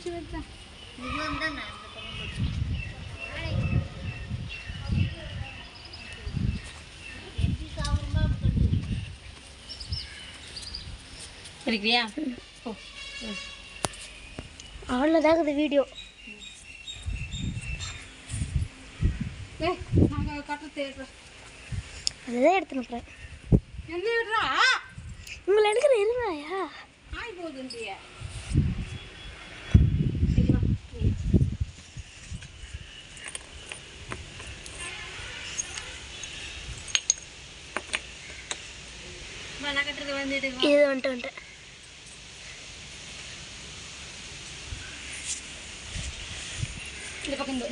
முடிச்சு வச்சேன் இருக்கிறியா ஓ ம். அவ்வளோதாங்க இந்த வீடியோ ஏய் நாங்கள் கட்ட தேடுறோம். அதுதான் எடுத்துன்னு போகிறேன் என்ன விடுறா? உங்களை எடுக்கிற இருமையா ஆய் போகுதுன்றிய நான் கட்டுறது வந்துட்டு இது வந்துட்டு வந்துட்டேன் இந்த பக்கம் இந்த-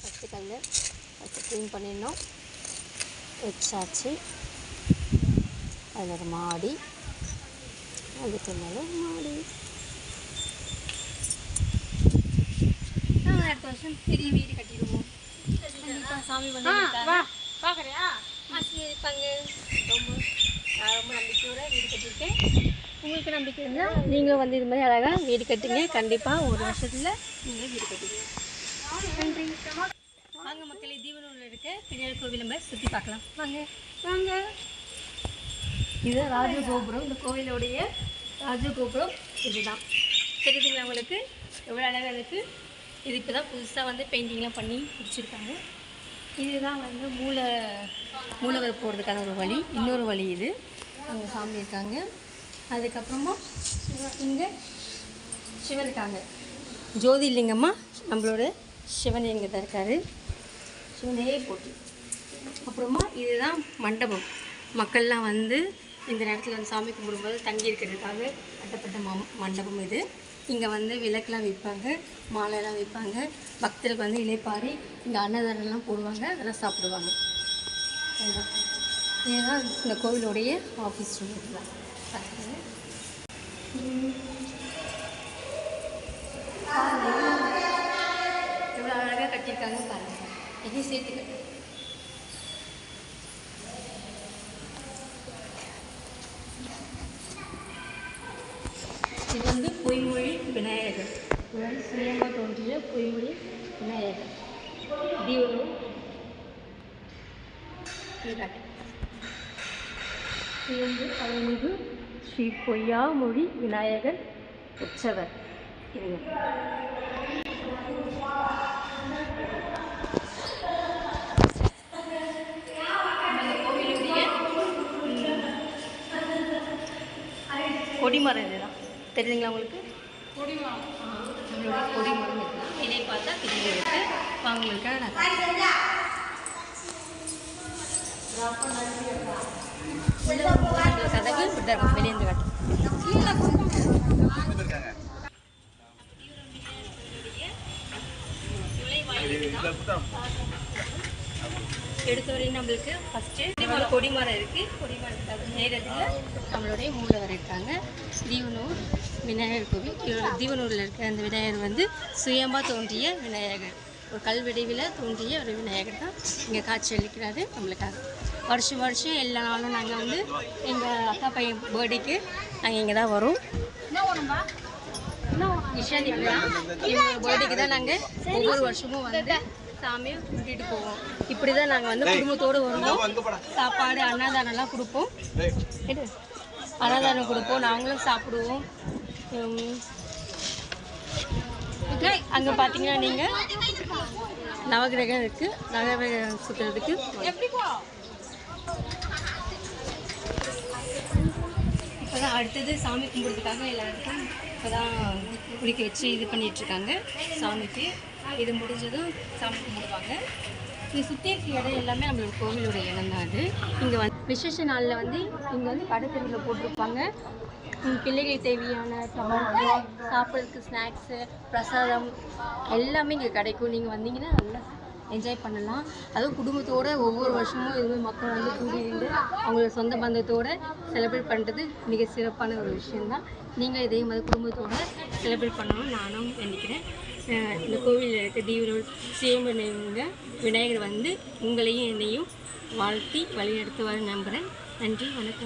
ஃபஸ்ட்டு கல் ஃபஸ்ட்டு க்ளீன் பண்ணிடணும். வச்சாச்சு. அதில் ஒரு மாடி. அதுக்கு மேலே மாடி நாங்கள் அடுத்த வருஷம் பெரிய வீடு கட்டிடுவோம். சாமி வந்து வா பார்க்குறியா இருப்பாங்க. ரொம்ப நான் ரொம்ப நம்பிக்கையோட வீடு கட்டியிருக்கேன். உங்களுக்கு நம்பிக்கை இருந்தால் நீங்களும் வந்து இது மாதிரி அழகாக வீடு கட்டுங்க. கண்டிப்பாக ஒரு வருஷத்தில் நீங்கள் வீடு கட்டுவீங்க நன்றி. வாங்க மக்களே தீவனூரில் இருக்க பெரியார் கோவில் நம்ம சுற்றி பார்க்கலாம். வாங்க வாங்க. இது ராஜகோபுரம். இந்த கோவிலுடைய ராஜகோபுரம் இதுதான். தெரியுதுங்களா உங்களுக்கு? எவ்வளோ அழகாக இருக்குது இது இப்போ தான் புதுசாக வந்து பெயிண்டிங்லாம் பண்ணி முடிச்சிருக்காங்க. இதுதான் வந்து மூளை மூலவர் போகிறதுக்கான ஒரு வழி. இன்னொரு வழி இது. அவங்க சாமி இருக்காங்க. அதுக்கப்புறமா இங்கே சிவன் இருக்காங்க. ஜோதிலிங்கம்மா நம்மளோட சிவன் எங்கே தான் இருக்காரு. சிவனே போட்டு. அப்புறமா இதுதான் மண்டபம். மக்கள்லாம் வந்து இந்த நேரத்தில் வந்து சாமி கும்பிடும்போது தங்கி இருக்கிறதுக்காக கட்டப்பட்ட ம மண்டபம் இது. இங்கே வந்து விளக்கெலாம் வைப்பாங்க மாலைலாம் வைப்பாங்க பக்தருக்கு வந்து இலைப்பாரி இங்கே அன்னதானம்லாம் போடுவாங்க அதெல்லாம் சாப்பிடுவாங்க. இதுதான். இந்த கோவிலுடைய ஆஃபீஸ் ரூம். இதெல்லாம் எவ்வளோ அழகாக கட்டியிருக்காங்க பாருங்க. இதையும் சேர்த்து கட்டு இது வந்து பொய்மொழி விநாயகர். வந்து சுயமாக தோன்றிய பொய்மொழி விநாயகர். தீவனம் சுயம்பு அருள்மிகு ஸ்ரீ பொய்யாமொழி விநாயகர் உற்சவர். இருங்க நம்ம கோவிலுடைய ம், கொடிமரம் இதுதான். தெரியுதுங்களா உங்களுக்கு? கொடிமரம் இதுதான் இதை பார்த்தா தெரியும் இருக்கு. வாங்க உங்களுக்காக நான் கதவு வெளியேந்து காட்டும் எடுத்த வரையும் நம்மளுக்கு ஃபஸ்ட்டு நம்மளோட கொடிமரம் இருக்குது கொடிமரத்துக்கு நேரத்தில் நம்மளுடைய மூலவர் இருக்காங்க. தீவனூர் விநாயகர் கோவில். தீவனூரில் இருக்க அந்த விநாயகர் வந்து சுயமாக தோன்றிய விநாயகர். ஒரு கல்வெடிவில் தோன்றிய ஒரு விநாயகர் தான் இங்கே காட்சி அளிக்கிறாரு நம்மளுக்காக. வருஷம் வருஷம் எல்லா நாளும் நாங்கள் வந்து எங்கள் அக்கா பையன் பர்த்டேக்கு நாங்கள் இங்கே தான் வரோம். தான் இவங்க பர்த்டேக்கு தான் நாங்கள் ஒவ்வொரு வருஷமும் வந்து சாமியை கூட்டிகிட்டு போவோம். இப்படி தான் நாங்கள் வந்து குடும்பத்தோடு வருவோம் சாப்பாடு அன்னதானம்லாம் கொடுப்போம். எடு. அன்னதானம் கொடுப்போம். நாங்களும் சாப்பிடுவோம். அங்கே பார்த்தீங்கன்னா நீங்கள் நவகிரகம் இருக்குது நவகிரகம் சுற்றுறதுக்கு இப்போதான் அடுத்தது சாமி கும்பிட்றதுக்காக எல்லாருக்கும் இப்போதான் குளிக்க வச்சு இது பண்ணிகிட்ருக்காங்க சாமிக்கு இது முடிஞ்சதும் சாமி கும்பிடுவாங்க. இங்கே சுற்றி இருக்க இடம் எல்லாமே நம்மளோட கோவிலோட இடம் தான் அது. இங்கே வந்து விசேஷ நாளில் வந்து இங்கே வந்து கடைத்தெருவில் போட்டிருப்பாங்க. பிள்ளைகள் பிள்ளைகளுக்கு தேவையான டொமேட்டோ சாப்பிட்றதுக்கு ஸ்நாக்ஸு பிரசாதம் எல்லாமே இங்கே கிடைக்கும். நீங்கள் வந்தீங்கன்னா நல்லா என்ஜாய் பண்ணலாம். அதுவும் குடும்பத்தோட ஒவ்வொரு வருஷமும் இதுவே மக்கள் வந்து கூடியிருந்து அவங்களோட சொந்த பந்தத்தோடு செலிப்ரேட் பண்ணுறது மிக சிறப்பான ஒரு விஷயந்தான் நீங்கள் இதே மாதிரி குடும்பத்தோடு செலிப்ரேட் பண்ணணும்னு நானும் நினைக்கிறேன். இந்த கோவிலில் இருக்க தீவிரம் சேமனைவங்க விநாயகர் வந்து உங்களையும் என்னையும் வாழ்த்தி வழிநடத்துவார் நம்புகிறேன் நன்றி வணக்கம்.